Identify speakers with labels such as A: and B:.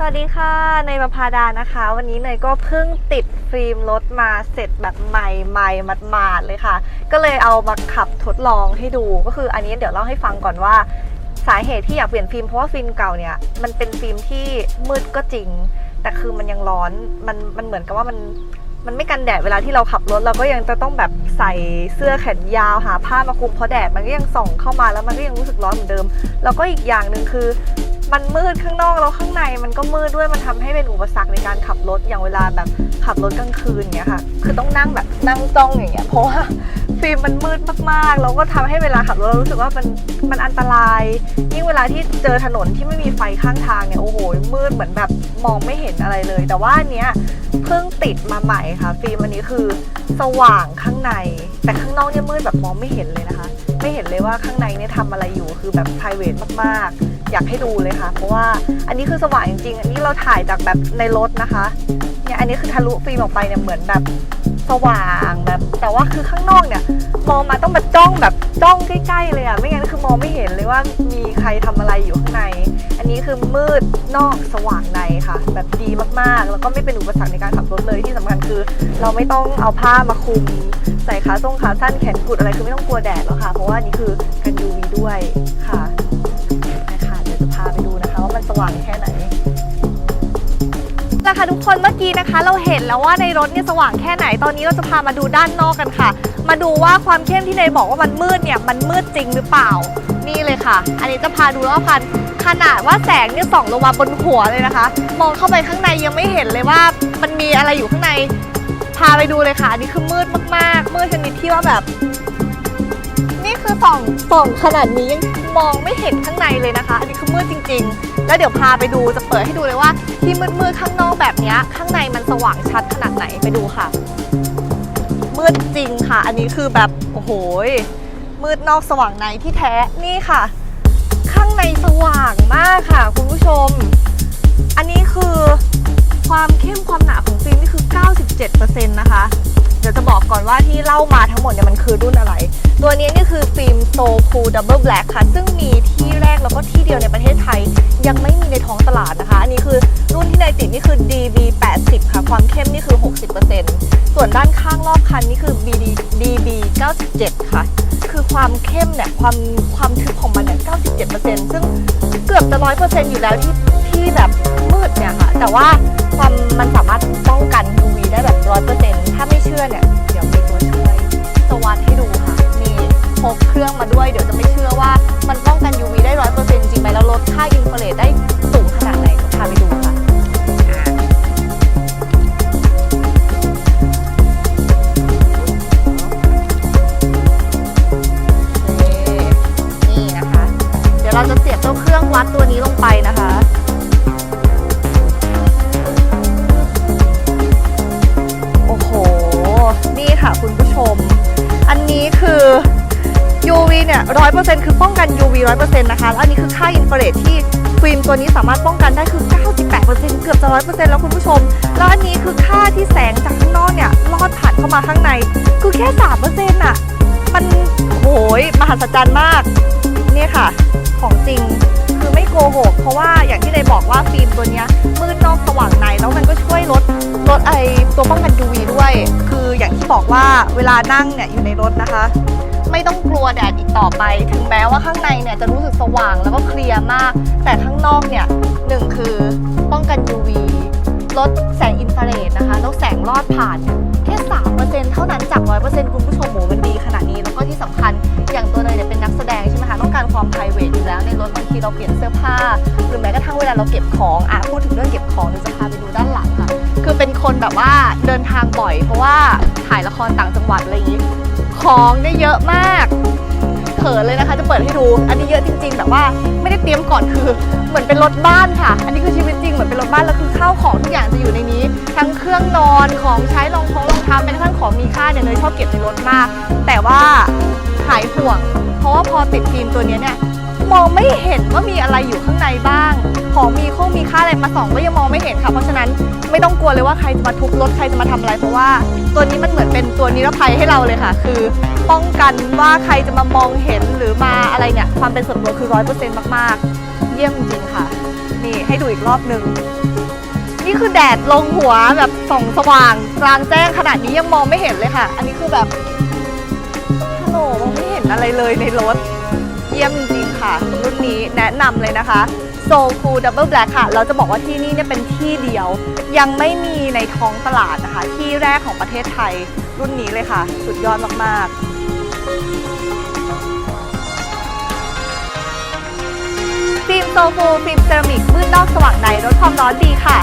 A: สวัสดีค่ะเนประพาดานะคะ วันนี้เนยก็เพิ่งติดฟิล์มรถมาเสร็จแบบใหม่ๆหมาดๆเลยค่ะ ก็เลยเอามาขับทดลองให้ดูก็คืออันนี้เดี๋ยวเล่าให้ฟังก่อนว่า สาเหตุที่อยากเปลี่ยนฟิล์มเพราะว่าฟิล์มเก่าเนี่ยมันเป็นฟิล์มที่มืดก็จริง แต่คือมันยังร้อนมันมันเหมือนกับว่ามันมันไม่กันแดดเวลาที่เราขับรถเราก็ยังจะต้องแบบใส่เสื้อแขนยาวหาผ้ามาคลุมเพราะแดดมันก็ยังส่องเข้ามาแล้วมันก็ยังรู้สึกร้อนเหมือนเดิม แล้วก็อีกอย่างหนึ่งคือ มันมืดข้างนอกแล้วข้างในมันก็มืดด้วยมันทำให้เป็นอุปสรรคในการขับรถอย่างเวลาแบบขับรถกลางคืนเนี้ยค่ะ คือต้องนั่งแบบนั่งจ้องอย่างเงี้ยเพราะว่าฟิล์มมันมืดมากๆแล้วก็ทำให้เวลาขับรถเรารู้สึกว่ามันมันอันตราย ยิ่งเวลาที่เจอถนนที่ไม่มีไฟข้างทางเนี่ยโอ้โหมืดเหมือนแบบมองไม่เห็นอะไรเลย แต่ว่าเนี้ยเพิ่งติดมาใหม่ค่ะ ฟิล์มอันนี้คือสว่างข้างใน แต่ข้างนอกเนี่ยมืดแบบมองไม่เห็นเลยนะคะ ไม่เห็นเลยว่าข้างในเนี่ยทำอะไรอยู่คือแบบ p r i v a t มากๆ อยากให้ดูเลยค่ะ เพราะว่าอันนี้คือสว่างจริงๆ อันนี้เราถ่ายจากแบบในรถนะคะเนี่ยอันนี้คือทะลุฟิล์มออกไปเนี่ยเหมือนแบบสว่างแบบ แต่ว่าคือข้างนอกเนี่ย มองมาต้องแบบจ้องแบบจ้องใกล้ๆเลยอะไม่งั้นคือมองไม่เห็นเลยว่ามีใครทำอะไรอยู่ข้างใน อันนี้คือมืดนอกสว่างในค่ะ แบบดีมากๆ แล้วก็ไม่เป็นอุปสรรคในการขับรถเลยที่สำคัญคือ เราไม่ต้องเอาผ้ามาคลุมใส่ขาทรงขาสั้นแขนกุดอะไรคือไม่ต้องกลัวแดดแล้วค่ะ เพราะว่านี่คือกัน UV ด้วยค่ะ ล้วค่ะทุกคนเมื่อกี้นะคะ เราเห็นแล้วว่าในรถเนี่ยสว่างแค่ไหนตอนนี้เราจะพามาดูด้านนอกกันค่ะ มาดูว่าความเข้มที่เนยบอกว่ามันมืดเนี่ยมันมืดจริงหรือเปล่า นี่เลยค่ะ อันนี้จะพาดูแล้วว่าพันขนาดว่าแสงเนี่ยส่องลงมาบนหัวเลยนะคะ มองเข้าไปข้างในยังไม่เห็นเลยว่ามันมีอะไรอยู่ข้างใน พาไปดูเลยค่ะ อันนี้คือมืดมากๆ มืดชนิดที่ว่าแบบ นี่คือส่องส่องขนาดนี้ยังมองไม่เห็นข้างในเลยนะคะ อันนี้คือมืดจริง ๆ แล้วเดี๋ยวพาไปดูจะเปิดให้ดูเลยว่า ที่มืดๆข้างนอกแบบนี้ข้างในมันสว่างชัดขนาดไหนไปดูค่ะ มืดจริงค่ะ อันนี้คือแบบโอ้โหมืดนอกสว่างในที่แท้นี่ค่ะ ข้างในสว่างมากค่ะ คุณผู้ชม อันนี้คือความเข้มความหนาของฟิล์มนี่คือ 97%นะคะ ดี๋ยวจะบอกก่อนว่าที่เล่ามาทั้งหมดเนี่ยมันคือรุ่นอะไร ตัวนี้นี่คือฟิล์มโซคูดับเบิลแบล็กค่ะ ซึ่งมีที่แรกแล้วก็ที่เดียวในประเทศไทย ยังไม่มีในท้องตลาดนะคะ อันนี้คือรุ่นที่ในติดนี่คือ DB 80ค่ะ ความเข้มนี่คือ 60%ส่วนด้านข้างรอบคันนี่คือ BD DB 97 ค่ะ คือความเข้มเนี่ยความความทึบของมันเนี่ย97%ซึ่งเกือบจะ 100%อยู่แล้วที่ที่แบบมืดเนี่ยค่ะ แต่ว่าความมันสามารถป้องกันัดตัวนี้ลงไปนะคะโอ้โห นี่ค่ะคุณผู้ชม อันนี้คือ UV เนี่ยร้อยเปอร์เซ็นต์คือป้องกัน UV ร้อยเปอร์เซ็นต์นะคะแล้วอันนี้คือค่าอินฟราเรดที่ฟิล์มตัวนี้สามารถป้องกันได้คือ 98เปอร์เซ็นต์เกือบจะร้อยเปอร์เซ็นต์แล้วคุณผู้ชม แล้วอันนี้คือค่าที่แสงจากข้างนอกเนี่ยลอดผ่านเข้ามาข้างใน คือแค่สามเปอร์เซ็นต์อะมันโหยมหัศจรรย์มาก นี่ค่ะ ตัวเนี้ยมืดนอกสว่างในแล้วมันก็ช่วยลดลดไอตัวป้องกัน UV ด้วย คืออย่างที่บอกว่าเวลานั่งเนี่ยอยู่ในรถนะคะ ไม่ต้องกลัวแดดอีกต่อไป ถึงแม้ว่าข้างในเนี่ยจะรู้สึกสว่างแล้วก็เคลียร์มาก แต่ข้างนอกเนี่ยหนึ่งคือป้องกัน UV ลดแสงอินฟราเรดนะคะแล้วแสงลอดผ่านเนี่ยแค่3%เท่านั้นจาก 100%คุณผู้ชมโหมันดีขนาดนี้แล้วก็ที่สำคัญอย่างตัวเนยเนี่ยเป็นนักแสดงใช่ไหมคะ การความ p r i v a t อยู่แล้วในรถบางทีเราเปลี่ยนเสื้อผ้า หรือแม้กระทั่งเวลาเราเก็บของอะพูดถึงเรื่องเก็บของเดี๋ยวจะพาไปดูด้านหลังค่ะคือเป็นคนแบบว่าเดินทางบ่อย เพราะว่าถ่ายละครต่างจังหวัดอะไรอย่างนี้ของได้เยอะมาก ขินเลยนะคะ จะเปิดให้ดู อันนี้เยอะจริง ๆ แบบว่าไม่ได้เตรียมก่อนคือ เหมือนเป็นรถบ้านค่ะ อันนี้คือชีวิตจริงเหมือนเป็นรถบ้านแล้วคือข้าวของทุกอย่างจะอยู่ในนี้ ทั้งเครื่องนอนของใช้รองท้องรองเท้าแม้กระทั่งของมีค่าเนี่ยเลยชอบเก็บในรถมาก แต่ว่าหายห่วง เพราะว่าพอติดฟิล์มตัวนี้เนี่ย มองไม่เห็นว่ามีอะไรอยู่ข้างในบ้าง ของมีข้องมีค่าอะไรมาส่องก็ยังมองไม่เห็นค่ะ เพราะฉะนั้นไม่ต้องกลัวเลยว่าใครจะมาทุบรถใครจะมาทำอะไร เพราะว่าตัวนี้มันเหมือนเป็นตัวนิรภัยให้เราเลยค่ะ คือป้องกันว่าใครจะมามองเห็นหรือมาอะไรเนี่ยความเป็นส่วนตัวคือร้อยเปอร์เซ็นต์มากๆ เยี่ยมจริงค่ะ นี่ให้ดูอีกรอบหนึ่งนี่คือแดดลงหัวแบบส่องสว่างกลางแจ้งขนาดนี้ยังมองไม่เห็นเลยค่ะ อันนี้คือแบบฮัลโหลมองไม่เห็นอะไรเลยในรถ ยี่ยมจริงๆค่ะ รุ่นนี้แนะนำเลยนะคะ Soul Cool Double Black ค่ะ เราจะบอกว่าที่นี่เนี่ยเป็นที่เดียว ยังไม่มีในท้องตลาดนะคะ ที่แรกของประเทศไทยรุ่นนี้เลยค่ะ สุดยอดมากๆฟิล์มโซฟูฟิล์มเซรามิกมืดนอกสว่างในลดความร้อนดีค่ะ